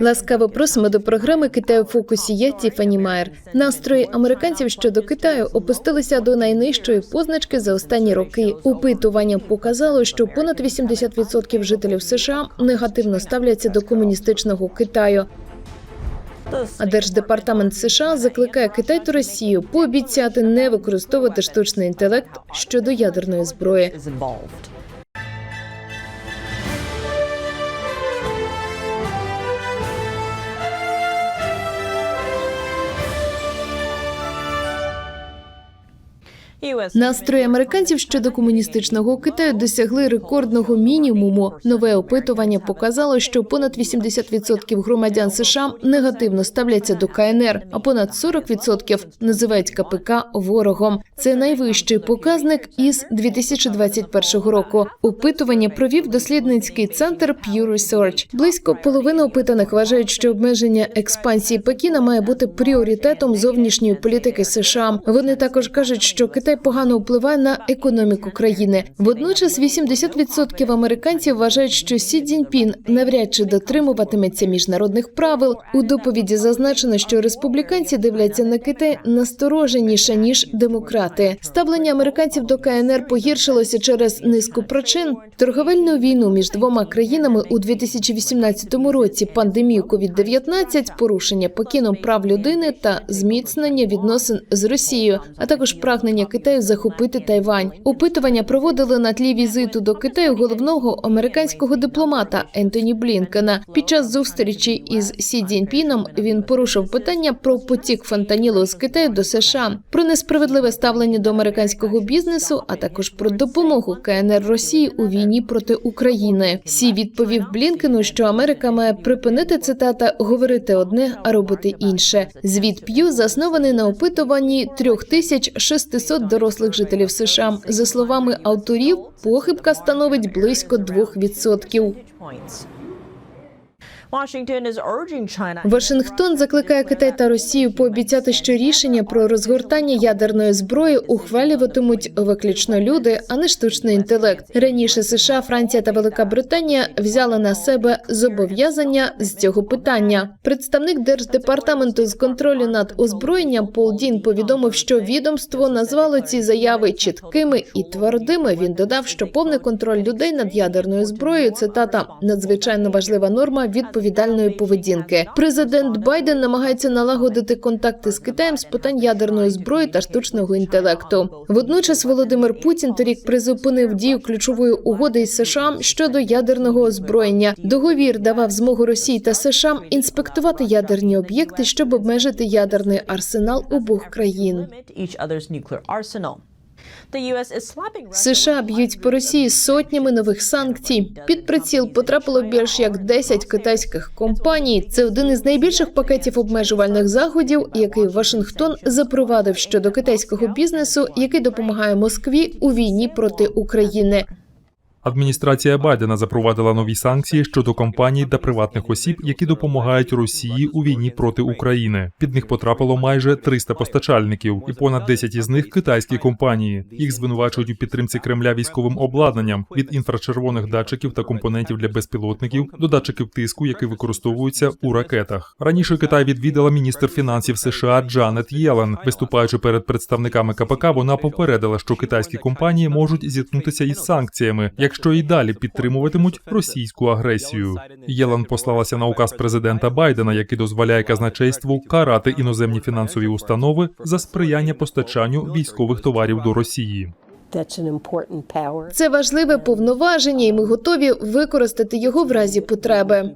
Ласкаво просимо до програми Китай у фокусі. Я Тіфані Майер. Настрої американців щодо Китаю опустилися до найнижчої позначки за останні роки. Опитування показало, що понад 80% жителів США негативно ставляться до комуністичного Китаю. А держдепартамент США закликає Китай та Росію пообіцяти не використовувати штучний інтелект щодо ядерної зброї. Настрої американців щодо комуністичного Китаю досягли рекордного мінімуму. Нове опитування показало, що понад 80% громадян США негативно ставляться до КНР, а понад 40% називають КПК ворогом. Це найвищий показник із 2021 року. Опитування провів дослідницький центр Pew Research. Близько половини опитаних вважають, що обмеження експансії Пекіна має бути пріоритетом зовнішньої політики США. Вони також кажуть, що Китай погано впливає на економіку країни. Водночас 80% американців вважають, що Сі Цзіньпін навряд чи дотримуватиметься міжнародних правил. У доповіді зазначено, що республіканці дивляться на Китай настороженіше ніж демократи. Ставлення американців до КНР погіршилося через низку причин: торговельну війну між двома країнами у 2018 році, пандемію COVID-19, порушення Пекіном прав людини та зміцнення відносин з Росією, а також прагнення Китаю захопити Тайвань. Опитування проводили на тлі візиту до Китаю головного американського дипломата Ентоні Блінкена. Під час зустрічі із Сі Цзіньпіном він порушив питання про потік фентанілу з Китаю до США, про несправедливе ставлення до американського бізнесу, а також про допомогу КНР Росії у війні проти України. Сі відповів Блінкену, що Америка має припинити цитата говорити одне, а робити інше. Звіт П'ю заснований на опитуванні 3600 дорослих жителів США. За словами авторів, похибка становить близько 2%. Вашингтон закликає Китай та Росію пообіцяти, що рішення про розгортання ядерної зброї ухвалюватимуть виключно люди, а не штучний інтелект. Раніше США, Франція та Велика Британія взяли на себе зобов'язання з цього питання. Представник держдепартаменту з контролю над озброєнням Пол Дін повідомив, що відомство назвало ці заяви чіткими і твердими. Він додав, що повний контроль людей над ядерною зброєю цитата надзвичайно важлива норма відповідальної поведінки. Президент Байден намагається налагодити контакти з Китаєм з питань ядерної зброї та штучного інтелекту. Водночас Володимир Путін торік призупинив дію ключової угоди із США щодо ядерного озброєння. Договір давав змогу Росії та США інспектувати ядерні об'єкти, щоб обмежити ядерний арсенал обох країн. США б'ють по Росії сотнями нових санкцій. Під приціл потрапило більш як 10 китайських компаній. Це один із найбільших пакетів обмежувальних заходів, який Вашингтон запровадив щодо китайського бізнесу, який допомагає Москві у війні проти України. Адміністрація Байдена запровадила нові санкції щодо компаній та приватних осіб, які допомагають Росії у війні проти України. Під них потрапило майже 300 постачальників, і понад 10 із них китайські компанії. Їх звинувачують у підтримці Кремля військовим обладнанням від інфрачервоних датчиків та компонентів для безпілотників до датчиків тиску, які використовуються у ракетах. Раніше Китай відвідала міністр фінансів США Джанет Єлен. Виступаючи перед представниками КПК, вона попередила, що китайські компанії можуть зіткнутися із санкціями, якщо і далі підтримуватимуть російську агресію. Єлен послалася на указ президента Байдена, який дозволяє казначейству карати іноземні фінансові установи за сприяння постачанню військових товарів до Росії. Це важливе повноваження, і ми готові використати його в разі потреби.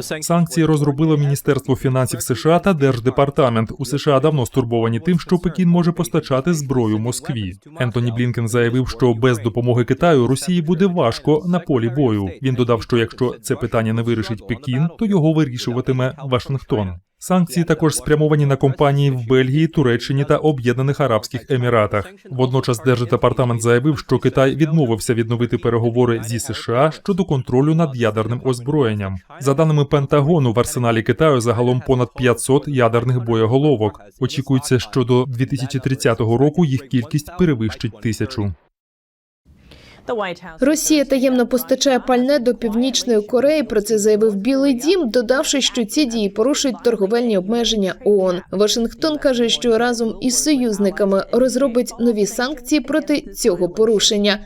Санкції розробило Міністерство фінансів США та Держдепартамент. У США давно стурбовані тим, що Пекін може постачати зброю Москві. Ентоні Блінкен заявив, що без допомоги Китаю Росії буде важко на полі бою. Він додав, що якщо це питання не вирішить Пекін, то його вирішуватиме Вашингтон. Санкції також спрямовані на компанії в Бельгії, Туреччині та Об'єднаних Арабських Еміратах. Водночас Держдепартамент заявив, що Китай відмовився відновити переговори зі США щодо контролю над ядерним озброєнням. За даними Пентагону, в арсеналі Китаю загалом понад 500 ядерних боєголовок. Очікується, що до 2030 року їх кількість перевищить тисячу. Росія таємно постачає пальне до північної Кореї. Про це заявив Білий Дім, додавши, що ці дії порушують торговельні обмеження ООН. Вашингтон каже, що разом із союзниками розробить нові санкції проти цього порушення.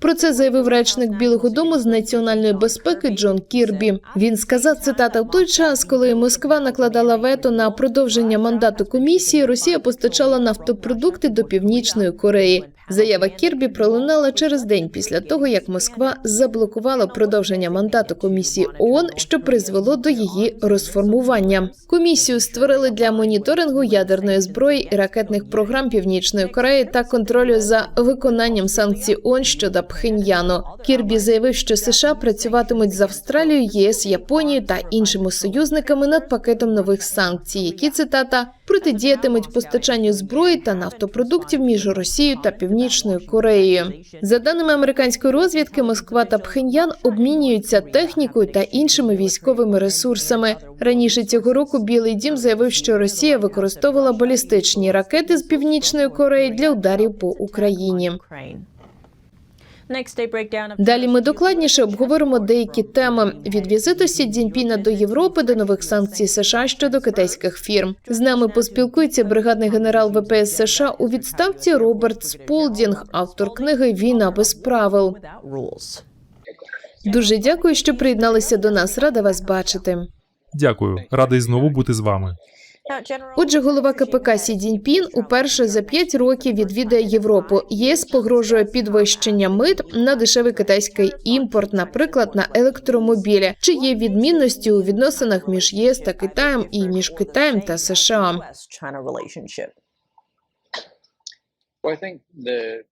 Про це заявив речник Білого Дому з національної безпеки Джон Кірбі. Він сказав цитата в той час, коли Москва накладала вето на продовження мандату комісії, Росія постачала нафтопродукти до північної Кореї. Заява Кірбі пролунала через день після того, як Москва заблокувала продовження мандату комісії ООН, що призвело до її розформування. Комісію створили для моніторингу ядерної зброї і ракетних програм Північної Кореї та контролю за виконанням санкцій ООН щодо Пхеньяну. Кірбі заявив, що США працюватимуть з Австралією, єС, Японією та іншими союзниками над пакетом нових санкцій, які цитата протидіятимуть постачанню зброї та нафтопродуктів між Росією та Північною Кореєю. За даними американської розвідки, Москва та Пхеньян обмінюються технікою та іншими військовими ресурсами. Раніше цього року Білий Дім заявив, що Росія використовувала балістичні ракети з Північної Кореї для ударів по Україні. Далі ми докладніше обговоримо деякі теми від візиту Сі Цзіньпіна до Європи до нових санкцій США щодо китайських фірм. З нами поспілкується бригадний генерал ВПС США у відставці Роберт Сполдінг, автор книги Війна без правил. Дуже дякую, що приєдналися до нас. Рада вас бачити. Дякую, радий знову бути з вами. Отже, голова КПК Сі Цзіньпін уперше за п'ять років відвідає Європу. ЄС погрожує підвищення мит на дешевий китайський імпорт, наприклад, на електромобілі. Чи є відмінності у відносинах між ЄС та Китаєм і між Китаєм та США?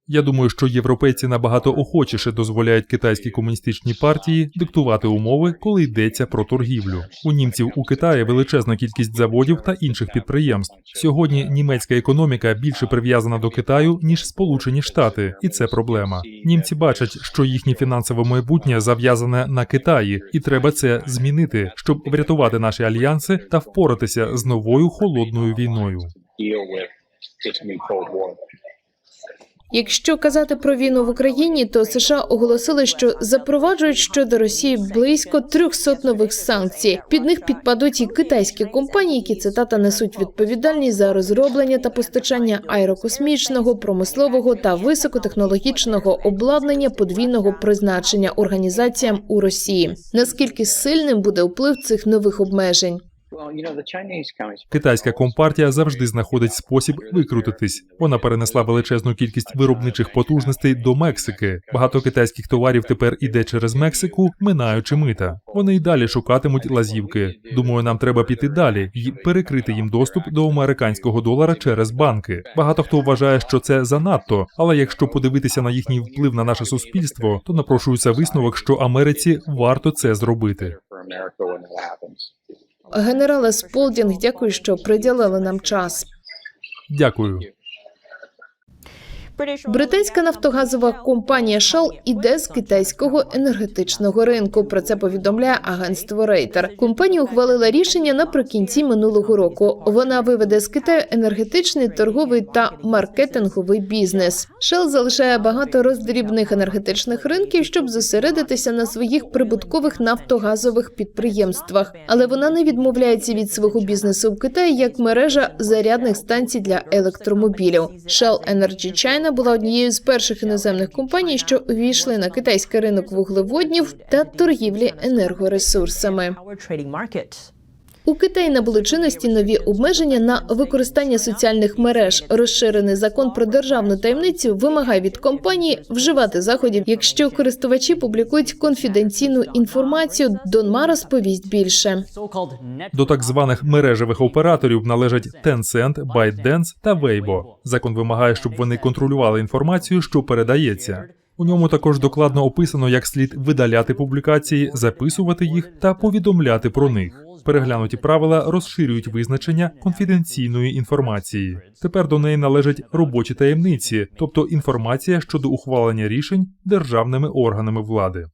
Я думаю, що європейці набагато охочіше дозволяють китайській комуністичній партії диктувати умови, коли йдеться про торгівлю. У німців у Китаї величезна кількість заводів та інших підприємств. Сьогодні німецька економіка більше прив'язана до Китаю ніж Сполучені Штати, і це проблема. Німці бачать, що їхнє фінансове майбутнє зав'язане на Китаї, і треба це змінити, щоб врятувати наші альянси та впоратися з новою холодною війною. Якщо казати про війну в Україні, то США оголосили, що запроваджують щодо Росії близько 300 нових санкцій. Під них підпадуть і китайські компанії, які цитата несуть відповідальність за розроблення та постачання аерокосмічного, промислового та високотехнологічного обладнання подвійного призначення організаціям у Росії. Наскільки сильним буде вплив цих нових обмежень? Китайська компартія завжди знаходить спосіб викрутитись. Вона перенесла величезну кількість виробничих потужностей до Мексики. Багато китайських товарів тепер іде через Мексику, минаючи мита. Вони й далі шукатимуть лазівки. Думаю, нам треба піти далі і перекрити їм доступ до американського долара через банки. Багато хто вважає, що це занадто, але якщо подивитися на їхній вплив на наше суспільство, то напрошується висновок, що Америці варто це зробити. Генерале Сполдінг, дякую, що приділили нам час. Дякую. Британська нафтогазова компанія Shell іде з китайського енергетичного ринку. Про це повідомляє агентство Рейтер. Компанія ухвалила рішення наприкінці минулого року. Вона виведе з Китаю енергетичний, торговий та маркетинговий бізнес. Shell залишає багато роздрібних енергетичних ринків, щоб зосередитися на своїх прибуткових нафтогазових підприємствах. Але вона не відмовляється від свого бізнесу в Китаї як мережа зарядних станцій для електромобілів. Shell Energy China була однією з перших іноземних компаній, що увійшли на китайський ринок вуглеводнів та торгівлі енергоресурсами. У Китаї набули чинності нові обмеження на використання соціальних мереж. Розширений закон про державну таємницю вимагає від компанії вживати заходів, якщо користувачі публікують конфіденційну інформацію. Донма розповість більше. До так званих мережевих операторів належать Tencent, ByteDance та Weibo. Закон вимагає, щоб вони контролювали інформацію, що передається. У ньому також докладно описано, як слід видаляти публікації, записувати їх та повідомляти про них. Переглянуті правила розширюють визначення конфіденційної інформації. Тепер до неї належать робочі таємниці, тобто інформація щодо ухвалення рішень державними органами влади.